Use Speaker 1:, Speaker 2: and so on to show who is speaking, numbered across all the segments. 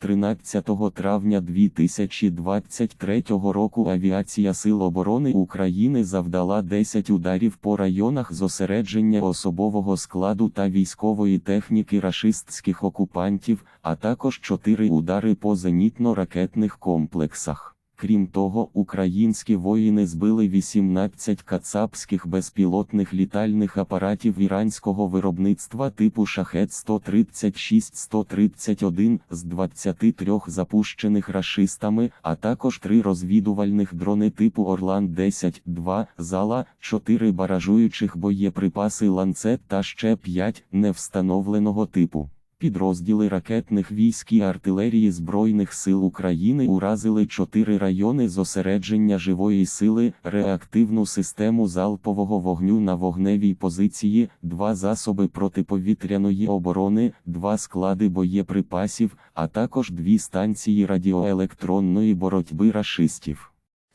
Speaker 1: 13 травня 2023 року Авіація Сил оборони України завдала 10 ударів по районах зосередження особового складу та військової техніки рашистських окупантів, а також 4 удари по зенітно-ракетних комплексах. Крім того, українські воїни збили 18 кацапських безпілотних літальних апаратів іранського виробництва типу Шахет 136-131 з 23 запущених рашистами, а також три розвідувальних дрони типу Орлан 10 2 зала, 4 баражуючих боєприпаси ланцет та ще 5 невстановленого типу. Підрозділи ракетних військ і артилерії Збройних сил України уразили чотири райони зосередження живої сили, реактивну систему залпового вогню на вогневій позиції, два засоби протиповітряної оборони, два склади боєприпасів, а також дві станції радіоелектронної боротьби рашистів.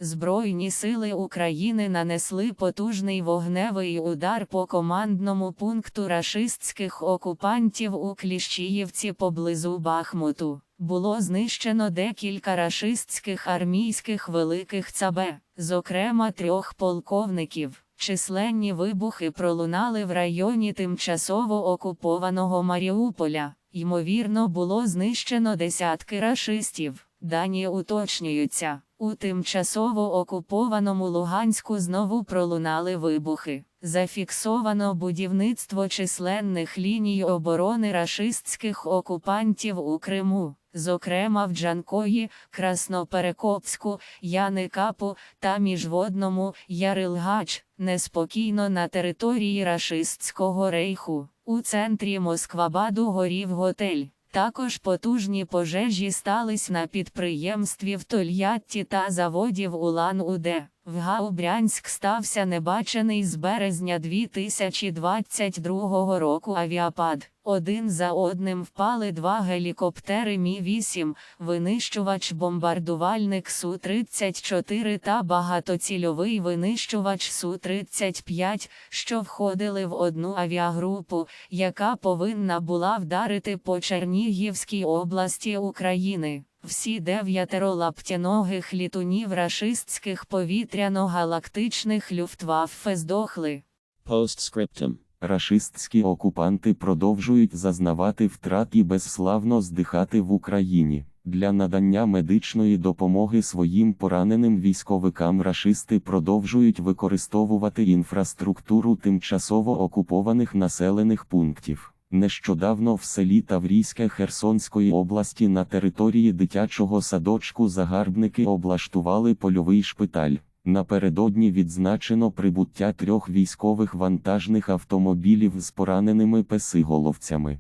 Speaker 2: Збройні сили України нанесли потужний вогневий удар по командному пункту рашистських окупантів у Кліщіївці поблизу Бахмуту. Було знищено декілька рашистських армійських великих цабе, зокрема трьох полковників. Численні вибухи пролунали в районі тимчасово окупованого Маріуполя. Ймовірно, було знищено десятки рашистів. Дані уточнюються. У тимчасово окупованому Луганську знову пролунали вибухи. Зафіксовано будівництво численних ліній оборони рашистських окупантів у Криму, зокрема в Джанкої, Красноперекопську, Яникапу та міжводному Ярилгач, неспокійно на території рашистського рейху. У центрі Москвабаду горів готель. Також потужні пожежі стались на підприємстві в Тольятті та заводів Улан-Уде. В Гаубрянськ стався небачений з березня 2022 року авіапад. Один за одним впали два гелікоптери Мі-8, винищувач-бомбардувальник Су-34 та багатоцільовий винищувач Су-35, що входили в одну авіагрупу, яка повинна була вдарити по Чернігівській області України. Всі дев'ятеро лаптяногих літунів рашистських повітряно-галактичних люфтваффе здохли.
Speaker 3: Postscriptum.
Speaker 1: Рашистські окупанти продовжують зазнавати втрат і безславно здихати в Україні. Для надання медичної допомоги своїм пораненим військовикам рашисти продовжують використовувати інфраструктуру тимчасово окупованих населених пунктів. Нещодавно в селі Таврійське Херсонської області на території дитячого садочку загарбники облаштували польовий шпиталь. Напередодні відзначено прибуття трьох військових вантажних автомобілів з пораненими песиголовцями.